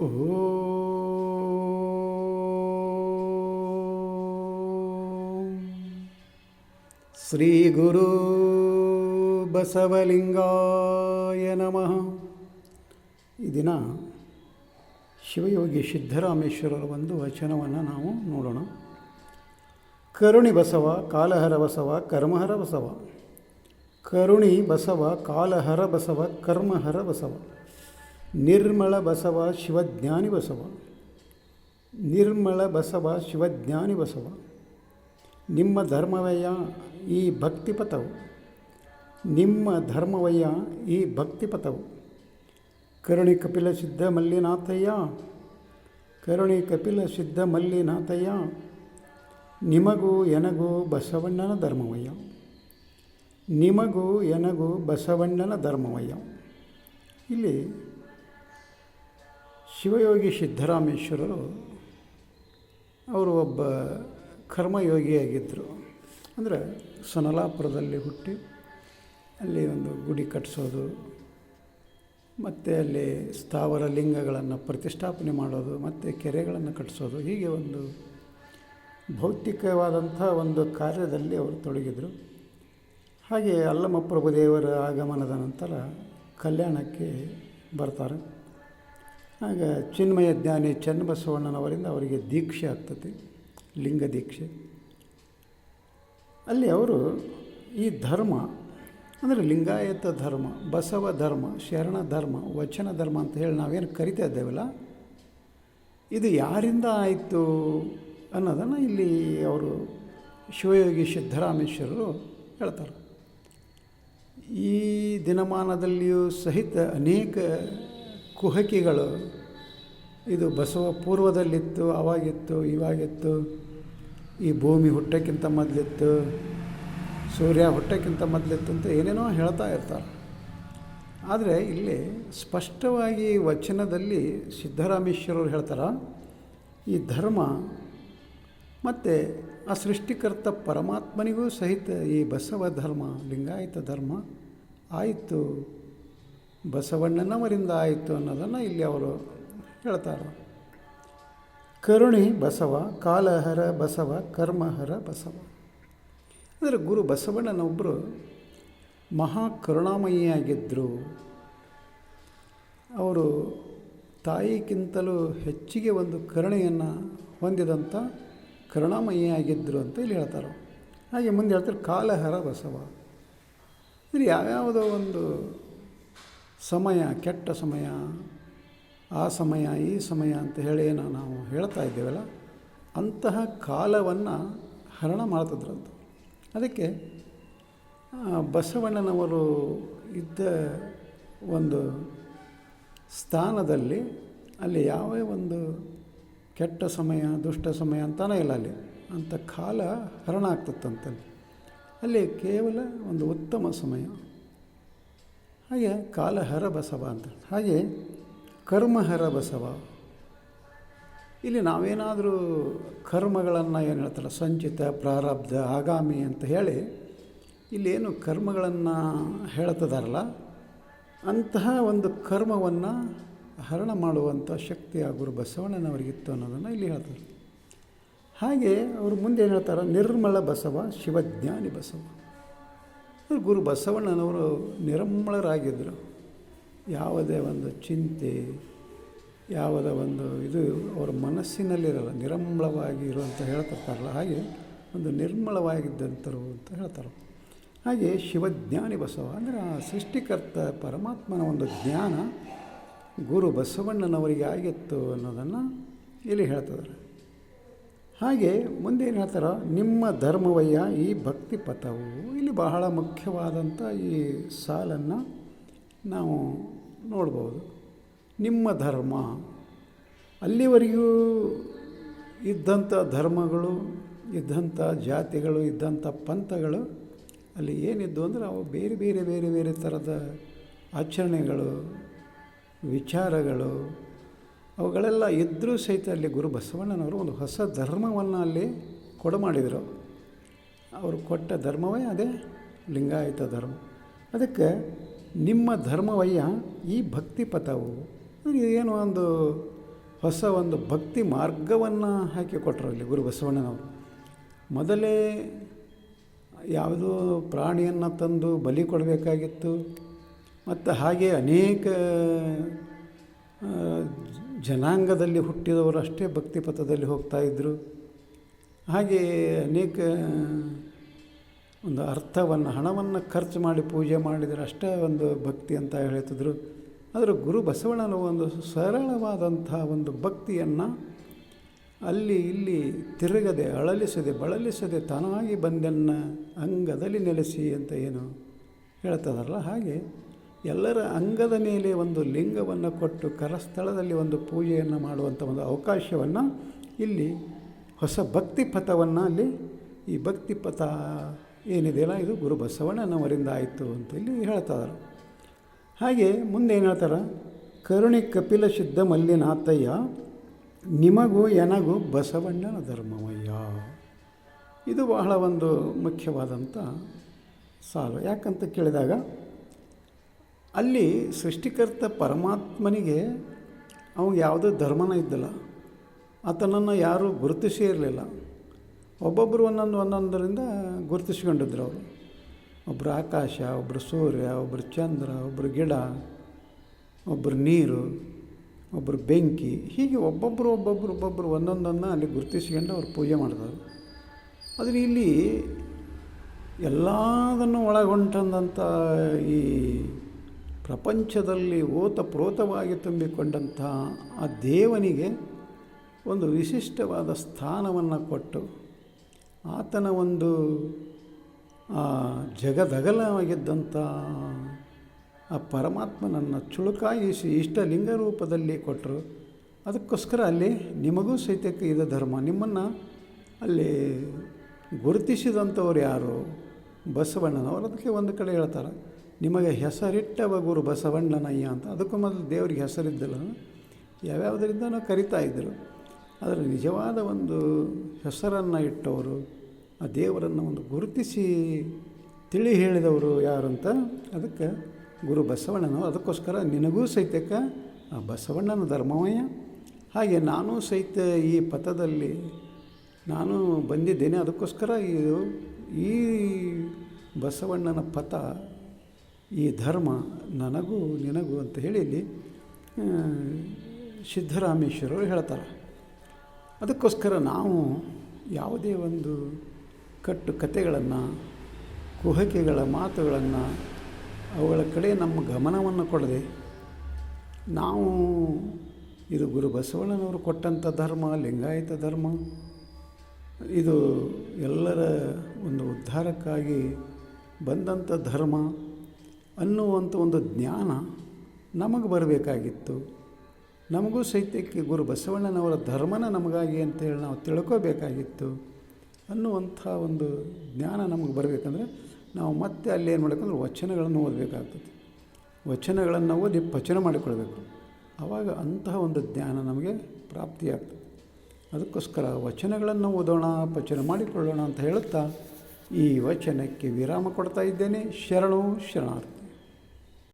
ಶ್ರೀ ಗುರು ಬಸವಲಿಂಗಾಯ ನಮಃ ಈ ದಿನ ಶಿವಯೋಗಿ ಸಿದ್ಧರಾಮೇಶ್ವರರ ಒಂದು ವಚನವನ್ನು ನಾವು ನೋಡೋಣ. ಕರುಣಿ ಬಸವ, ಕಾಲಹರ ಬಸವ, ಕರ್ಮಹರ ಬಸವ. ಕರುಣಿ ಬಸವ, ಕಾಲಹರ ಬಸವ, ಕರ್ಮಹರ ಬಸವ. ನಿರ್ಮಳ ಬಸವ ಶಿವಜ್ಞಾನಿ ಬಸವ. ನಿರ್ಮಳ ಬಸವ ಶಿವಜ್ಞಾನಿ ಬಸವ. ನಿಮ್ಮ ಧರ್ಮವಯ್ಯ ಈ ಭಕ್ತಿಪಥವು ನಿಮ್ಮ ಧರ್ಮವಯ್ಯ ಈ ಭಕ್ತಿಪಥವು ಕರುಣಿ ಕಪಿಲ ಸಿದ್ಧ ಮಲ್ಲಿನಾಥಯ್ಯ. ಕರುಣಿ ಕಪಿಲ ಸಿದ್ಧ ಮಲ್ಲಿನಾಥಯ್ಯ. ನಿಮಗೂ ಎನಗೂ ಬಸವಣ್ಣನ ಧರ್ಮವಯ್ಯ. ನಿಮಗೂ ಎನಗೂ ಬಸವಣ್ಣನ ಧರ್ಮವಯ್ಯ. ಇಲ್ಲಿ ಶಿವಯೋಗಿ ಸಿದ್ಧರಾಮೇಶ್ವರರು ಅವರು ಒಬ್ಬ ಕರ್ಮಯೋಗಿಯಾಗಿದ್ದರು. ಅಂದರೆ ಸೊನಲಾಪುರದಲ್ಲಿ ಹುಟ್ಟಿ ಅಲ್ಲಿ ಒಂದು ಗುಡಿ ಕಟ್ಟಿಸೋದು ಮತ್ತು ಅಲ್ಲಿ ಸ್ಥಾವರ ಲಿಂಗಗಳನ್ನು ಪ್ರತಿಷ್ಠಾಪನೆ ಮಾಡೋದು, ಮತ್ತು ಕೆರೆಗಳನ್ನು ಕಟ್ಟಿಸೋದು ಹೀಗೆ ಒಂದು ಭೌತಿಕವಾದಂಥ ಒಂದು ಕಾರ್ಯದಲ್ಲಿ ಅವರು ತೊಡಗಿದರು. ಹಾಗೆ ಅಲ್ಲಮಪ್ರಭುದೇವರ ಆಗಮನದ ನಂತರ ಕಲ್ಯಾಣಕ್ಕೆ ಬರ್ತಾರೆ. ಆಗ ಚಿನ್ಮಯ ಜ್ಞಾನಿ ಚನ್ನಬಸವಣ್ಣನವರಿಂದ ಅವರಿಗೆ ದೀಕ್ಷೆ ಆಗ್ತದೆ, ಲಿಂಗ ದೀಕ್ಷೆ. ಅಲ್ಲಿ ಅವರು ಈ ಧರ್ಮ, ಅಂದರೆ ಲಿಂಗಾಯತ ಧರ್ಮ, ಬಸವ ಧರ್ಮ, ಶರಣ ಧರ್ಮ, ವಚನ ಧರ್ಮ ಅಂತ ಹೇಳಿ ನಾವೇನು ಕರಿತಾ ಇದ್ದೇವಲ್ಲ, ಇದು ಯಾರಿಂದ ಆಯಿತು ಅನ್ನೋದನ್ನು ಇಲ್ಲಿ ಅವರು ಶಿವಯೋಗಿ ಸಿದ್ದರಾಮೇಶ್ವರರು ಹೇಳ್ತಾರೆ. ಈ ದಿನಮಾನದಲ್ಲಿಯೂ ಸಹಿತ ಅನೇಕ ಕುಹಕಿಗಳು. ಇದು ಬಸವ ಪೂರ್ವದಲ್ಲಿತ್ತು, ಅವಾಗಿತ್ತು, ಇವಾಗಿತ್ತು. ಈ ಭೂಮಿ ಹುಟ್ಟಕ್ಕಿಂತ ಮೊದಲಿತ್ತು, ಸೂರ್ಯ ಹುಟ್ಟಕ್ಕಿಂತ ಮೊದಲಿತ್ತು ಅಂತ ಏನೇನೋ ಹೇಳ್ತಾ ಇರ್ತಾರೆ. ಆದರೆ ಇಲ್ಲಿ ಸ್ಪಷ್ಟವಾಗಿ ವಚನದಲ್ಲಿ ಸಿದ್ದರಾಮೇಶ್ವರರು ಹೇಳ್ತಾರೆ, ಈ ಧರ್ಮ ಮತ್ತು ಆ ಸೃಷ್ಟಿಕರ್ತ ಪರಮಾತ್ಮನಿಗೂ ಸಹಿತ ಈ ಬಸವ ಧರ್ಮ, ಲಿಂಗಾಯತ ಧರ್ಮ ಆಯಿತು. ಬಸವಣ್ಣನವರಿಂದ ಆಯಿತು ಅನ್ನೋದನ್ನು ಇಲ್ಲಿ ಅವರು ಹೇಳ್ತಾರೆ. ಕರುಣಿ ಬಸವ, ಕಾಲಹರ ಬಸವ, ಕರ್ಮಹರ ಬಸವ. ಅಂದರೆ ಗುರು ಬಸವಣ್ಣನೊಬ್ಬರು ಮಹಾ ಕರುಣಾಮಯಿಯಾಗಿದ್ದರು ಅವರು ತಾಯಿಗಿಂತಲೂ ಹೆಚ್ಚಿಗೆ ಒಂದು ಕರುಣೆಯನ್ನು ಹೊಂದಿದಂಥ ಕರುಣಾಮಯಿಯಾಗಿದ್ದರು ಅಂತ ಇಲ್ಲಿ ಹೇಳ್ತಾರೆ. ಹಾಗೆ ಮುಂದೆ ಹೇಳ್ತಾರೆ ಕಾಲಹರ ಬಸವ. ಅಂದರೆ ಯಾವ್ಯಾವುದೋ ಒಂದು ಸಮಯ, ಕೆಟ್ಟ ಸಮಯ, ಆ ಸಮಯ, ಈ ಸಮಯ ಅಂತ ಹೇಳಿ ಏನೋ ನಾವು ಹೇಳ್ತಾ ಇದ್ದೇವಲ್ಲ, ಅಂತಹ ಕಾಲವನ್ನು ಹರಣ ಮಾಡ್ತಿದ್ರಂತ. ಅದಕ್ಕೆ ಬಸವಣ್ಣನವರು ಇದ್ದ ಒಂದು ಸ್ಥಾನದಲ್ಲಿ ಅಲ್ಲಿ ಯಾವ ಒಂದು ಕೆಟ್ಟ ಸಮಯ, ದುಷ್ಟ ಸಮಯ ಅಂತಾನೇ ಇಲ್ಲ ಅಲ್ಲಿ. ಅಂಥ ಕಾಲ ಹರಣ ಆಗ್ತತ್ತಂತಲ್ಲಿ. ಅಲ್ಲಿ ಕೇವಲ ಒಂದು ಉತ್ತಮ ಸಮಯ. ಹಾಗೆ ಕಾಲಹರ ಬಸವ ಅಂತ. ಹಾಗೆ ಕರ್ಮಹರ ಬಸವ. ಇಲ್ಲಿ ನಾವೇನಾದರೂ ಕರ್ಮಗಳನ್ನು ಏನು ಹೇಳ್ತಾರ ಸಂಚಿತ, ಪ್ರಾರಬ್ಧ, ಆಗಾಮಿ ಅಂತ ಹೇಳಿ ಇಲ್ಲೇನು ಕರ್ಮಗಳನ್ನು ಹೇಳ್ತದಾರಲ್ಲ, ಅಂತಹ ಒಂದು ಕರ್ಮವನ್ನು ಹರಣ ಮಾಡುವಂಥ ಶಕ್ತಿ ಆ ಗುರು ಬಸವಣ್ಣನವರಿಗಿತ್ತು ಅನ್ನೋದನ್ನು ಇಲ್ಲಿ ಹೇಳ್ತಾರೆ. ಹಾಗೆ ಅವರು ಮುಂದೆ ಏನು ಹೇಳ್ತಾರೆ, ನಿರ್ಮಲ ಬಸವ, ಶಿವಜ್ಞಾನಿ ಬಸವ. ಗುರು ಬಸವಣ್ಣನವರು ನಿರ್ಮಳರಾಗಿದ್ದರು ಯಾವುದೇ ಒಂದು ಚಿಂತೆ, ಯಾವುದೇ ಒಂದು ಇದು ಅವರ ಮನಸ್ಸಿನಲ್ಲಿರಲ್ಲ, ನಿರ್ಮಲವಾಗಿ ಇರುವಂತ ಹೇಳ್ತಿರ್ತಾರಲ್ಲ, ಹಾಗೆ ಒಂದು ನಿರ್ಮಳವಾಗಿದ್ದಂಥರು ಅಂತ ಹೇಳ್ತಾರೆ ಹಾಗೆ ಶಿವಜ್ಞಾನಿ ಬಸವ ಅಂದರೆ ಆ ಸೃಷ್ಟಿಕರ್ತ ಪರಮಾತ್ಮನ ಒಂದು ಜ್ಞಾನ ಗುರು ಬಸವಣ್ಣನವರಿಗೆ ಆಗಿತ್ತು ಅನ್ನೋದನ್ನು ಇಲ್ಲಿ ಹೇಳ್ತಿದ್ದಾರೆ. ಹಾಗೆ ಮುಂದೆ ಏನು ಹೇಳ್ತಾರೋ, ನಿಮ್ಮ ಧರ್ಮವಯ್ಯ ಈ ಭಕ್ತಿ ಪಥವು ಇಲ್ಲಿ ಬಹಳ ಮುಖ್ಯವಾದಂಥ ಈ ಸಾಲನ್ನು ನಾವು ನೋಡ್ಬೋದು. ನಿಮ್ಮ ಧರ್ಮ, ಅಲ್ಲಿವರೆಗೂ ಇದ್ದಂಥ ಧರ್ಮಗಳು ಇದ್ದಂಥ ಜಾತಿಗಳು ಇದ್ದಂಥ ಪಂಥಗಳು ಅಲ್ಲಿ ಏನಿದ್ದು ಅಂದರೆ ಅವು ಬೇರೆ ಬೇರೆ ಬೇರೆ ಬೇರೆ ಥರದ ಆಚರಣೆಗಳು, ವಿಚಾರಗಳು ಅವುಗಳೆಲ್ಲ ಇದ್ದರೂ ಸಹಿತ ಅಲ್ಲಿ ಗುರು ಬಸವಣ್ಣನವರು ಒಂದು ಹೊಸ ಧರ್ಮವನ್ನು ಅಲ್ಲಿ ಕೊಡಮಾಡಿದರು. ಅವರು ಕೊಟ್ಟ ಧರ್ಮವೇ ಅದೇ ಲಿಂಗಾಯತ ಧರ್ಮ. ಅದಕ್ಕೆ ನಿಮ್ಮ ಧರ್ಮವಯ್ಯ ಈ ಭಕ್ತಿ ಪಥವು ಏನು ಒಂದು ಹೊಸ ಒಂದು ಭಕ್ತಿ ಮಾರ್ಗವನ್ನು ಹಾಕಿಕೊಟ್ರು ಅಲ್ಲಿ ಗುರು ಬಸವಣ್ಣನವರು. ಮೊದಲೇ ಯಾವುದೋ ಪ್ರಾಣಿಯನ್ನು ತಂದು ಬಲಿ ಕೊಡಬೇಕಾಗಿತ್ತು. ಮತ್ತು ಹಾಗೆ ಅನೇಕ ಜನಾಂಗದಲ್ಲಿ ಹುಟ್ಟಿದವರು ಅಷ್ಟೇ ಭಕ್ತಿ ಪಥದಲ್ಲಿ ಇದ್ದರು ಹಾಗೆ ಅನೇಕ, ಒಂದು ಅರ್ಥವನ್ನು, ಹಣವನ್ನು ಖರ್ಚು ಮಾಡಿ ಪೂಜೆ ಮಾಡಿದರೆ ಅಷ್ಟೇ ಒಂದು ಭಕ್ತಿ ಅಂತ ಹೇಳ್ತಿದ್ರು. ಆದರೆ ಗುರು ಬಸವಣ್ಣನ ಒಂದು ಸರಳವಾದಂಥ ಒಂದು ಭಕ್ತಿಯನ್ನು ಅಲ್ಲಿ ಇಲ್ಲಿ ತಿರುಗದೆ, ಅಳಲಿಸದೆ, ಬಳಲಿಸದೆ ತಾನಾಗಿ ಬಂದನ್ನು ಅಂಗದಲ್ಲಿ ನೆಲೆಸಿ ಅಂತ ಏನು ಹೇಳ್ತದಲ್ಲ ಹಾಗೆ. ಎಲ್ಲರ ಅಂಗದ ಮೇಲೆ ಒಂದು ಲಿಂಗವನ್ನು ಕೊಟ್ಟು ಕರಸ್ಥಳದಲ್ಲಿ ಒಂದು ಪೂಜೆಯನ್ನು ಮಾಡುವಂಥ ಒಂದು ಅವಕಾಶವನ್ನು ಇಲ್ಲಿ ಹೊಸ ಭಕ್ತಿ ಪಥವನ್ನು ಅಲ್ಲಿ ಈ ಭಕ್ತಿ ಪಥ ಏನಿದೆಯಲ್ಲ, ಇದು ಗುರು ಬಸವಣ್ಣನವರಿಂದ ಆಯಿತು ಅಂತ ಇಲ್ಲಿ ಹೇಳ್ತಾರೆ ಹಾಗೆ ಮುಂದೆ ಏನು ಹೇಳ್ತಾರೆ? ಕರುಣಿ ಕಪಿಲ ಸಿದ್ಧ ಮಲ್ಲಿನಾಥಯ್ಯ, ನಿಮಗೂ ಎನಗೂ ಬಸವಣ್ಣನ ಧರ್ಮವಯ್ಯ. ಇದು ಬಹಳ ಒಂದು ಮುಖ್ಯವಾದಂಥ ಸಾಲು. ಯಾಕಂತ ಕೇಳಿದಾಗ ಅಲ್ಲಿ ಸೃಷ್ಟಿಕರ್ತ ಪರಮಾತ್ಮನಿಗೆ ಅವನು ಯಾವುದೋ ಧರ್ಮನ ಇದ್ದಿಲ್ಲ. ಆತನನ್ನು ಯಾರೂ ಗುರುತಿಸೇ ಇರಲಿಲ್ಲ. ಒಬ್ಬೊಬ್ಬರು ಒಂದೊಂದು ಒಂದೊಂದರಿಂದ ಗುರುತಿಸ್ಕೊಂಡಿದ್ರು ಅವರು. ಒಬ್ಬರು ಆಕಾಶ ಒಬ್ಬರು ಸೂರ್ಯ ಒಬ್ಬರು ಚಂದ್ರ ಒಬ್ಬರು ಗಿಡ ಒಬ್ಬರು ನೀರು ಒಬ್ಬರು ಬೆಂಕಿ, ಹೀಗೆ ಒಬ್ಬೊಬ್ಬರು ಒಬ್ಬೊಬ್ಬರು ಒಬ್ಬೊಬ್ಬರು ಒಂದೊಂದನ್ನು ಅಲ್ಲಿ ಗುರುತಿಸ್ಕೊಂಡು ಅವ್ರು ಪೂಜೆ ಮಾಡ್ತಾರೆ. ಆದರೆ ಇಲ್ಲಿ ಎಲ್ಲದನ್ನು ಒಳಗೊಂಡಂಥ ಈ ಪ್ರಪಂಚದಲ್ಲಿ ಓತಪ್ರೋತವಾಗಿ ತುಂಬಿಕೊಂಡಂಥ ಆ ದೇವನಿಗೆ ಒಂದು ವಿಶಿಷ್ಟವಾದ ಸ್ಥಾನವನ್ನು ಕೊಟ್ಟು ಆತನ ಒಂದು ಜಗದಗಲವಾಗಿದ್ದಂಥ ಆ ಪರಮಾತ್ಮನನ್ನು ಚುಳುಕಾಯಿಸಿ ಇಷ್ಟಲಿಂಗ ರೂಪದಲ್ಲಿ ಕೊಟ್ಟರು. ಅದಕ್ಕೋಸ್ಕರ ಅಲ್ಲಿ ನಿಮಗೂ ಸಹಿತಕ್ಕೆ ಇದು ಧರ್ಮ. ನಿಮ್ಮನ್ನು ಅಲ್ಲಿ ಗುರುತಿಸಿದಂಥವ್ರು ಯಾರು? ಬಸವಣ್ಣನವರು. ಅದಕ್ಕೆ ಒಂದು ಕಡೆ ಹೇಳ್ತಾರೆ. ನಿಮಗೆ ಹೆಸರಿಟ್ಟವ ಗುರು ಬಸವಣ್ಣನಯ್ಯ ಅಂತ. ಅದಕ್ಕೂ ಮೊದಲು ದೇವರಿಗೆ ಹೆಸರಿದ್ದಲ್ಲ. ಯಾವ್ಯಾವುದರಿಂದ ನಾವು ಕರಿತಾ ಇದ್ದರು. ಆದರೆ ನಿಜವಾದ ಒಂದು ಹೆಸರನ್ನು ಇಟ್ಟವರು, ಆ ದೇವರನ್ನು ಒಂದು ಗುರುತಿಸಿ ತಿಳಿ ಹೇಳಿದವರು ಯಾರಂತ ಅದಕ್ಕೆ ಗುರು ಬಸವಣ್ಣನವರು ಅದಕ್ಕೋಸ್ಕರ ನಿನಗೂ ಸಹಿತಕ್ಕ ಆ ಬಸವಣ್ಣನ ಧರ್ಮವಯ್ಯ. ಹಾಗೆ ನಾನು ಸಹಿತ ಈ ಪಥದಲ್ಲಿ ನಾನು ಬಂದಿದ್ದೇನೆ. ಅದಕ್ಕೋಸ್ಕರ ಇದು ಈ ಬಸವಣ್ಣನ ಪಥ ಈ ಧರ್ಮ ನನಗೂ ನಿನಗೂ ಅಂತ ಹೇಳಿ ಇಲ್ಲಿ ಸಿದ್ದರಾಮೇಶ್ವರರು ಹೇಳ್ತಾರೆ. ಅದಕ್ಕೋಸ್ಕರ ನಾವು ಯಾವುದೇ ಒಂದು ಕಟ್ಟು ಕಥೆಗಳನ್ನು ಕುಹಕೆಗಳ ಮಾತುಗಳನ್ನು, ಅವುಗಳ ಕಡೆ ನಮ್ಮ ಗಮನವನ್ನು ಕೊಡದೆ, ನಾವು ಇದು ಗುರು ಬಸವಣ್ಣನವರು ಕೊಟ್ಟಂಥ ಧರ್ಮ, ಲಿಂಗಾಯತ ಧರ್ಮ, ಇದು ಎಲ್ಲರ ಒಂದು ಉದ್ಧಾರಕ್ಕಾಗಿ ಬಂದಂಥ ಧರ್ಮ ಅನ್ನುವಂಥ ಒಂದು ಜ್ಞಾನ ನಮಗೆ ಬರಬೇಕಾಗಿತ್ತು. ನಮಗೂ ಸಹಿತಕ್ಕೆ ಗುರು ಬಸವಣ್ಣನವರ ಧರ್ಮನ ನಮಗಾಗಿ ಅಂತೇಳಿ ನಾವು ತಿಳ್ಕೋಬೇಕಾಗಿತ್ತು. ಅನ್ನುವಂಥ ಒಂದು ಜ್ಞಾನ ನಮಗೆ ಬರಬೇಕಂದ್ರೆ ನಾವು ಮತ್ತೆ ಅಲ್ಲಿ ಏನು ಮಾಡಬೇಕಂದ್ರೆ ವಚನಗಳನ್ನು ಓದಬೇಕಾಗ್ತದೆ. ವಚನಗಳನ್ನು ಓದಿ ಪಚನ ಮಾಡಿಕೊಳ್ಬೇಕು. ಆವಾಗ ಅಂತಹ ಒಂದು ಜ್ಞಾನ ನಮಗೆ ಪ್ರಾಪ್ತಿಯಾಗ್ತದೆ. ಅದಕ್ಕೋಸ್ಕರ ವಚನಗಳನ್ನು ಓದೋಣ, ಪಚನ ಮಾಡಿಕೊಳ್ಳೋಣ ಅಂತ ಹೇಳುತ್ತಾ ಈ ವಚನಕ್ಕೆ ವಿರಾಮ ಕೊಡ್ತಾ ಇದ್ದೇನೆ. ಶರಣು ಶರಣಾರ್ಥಿ.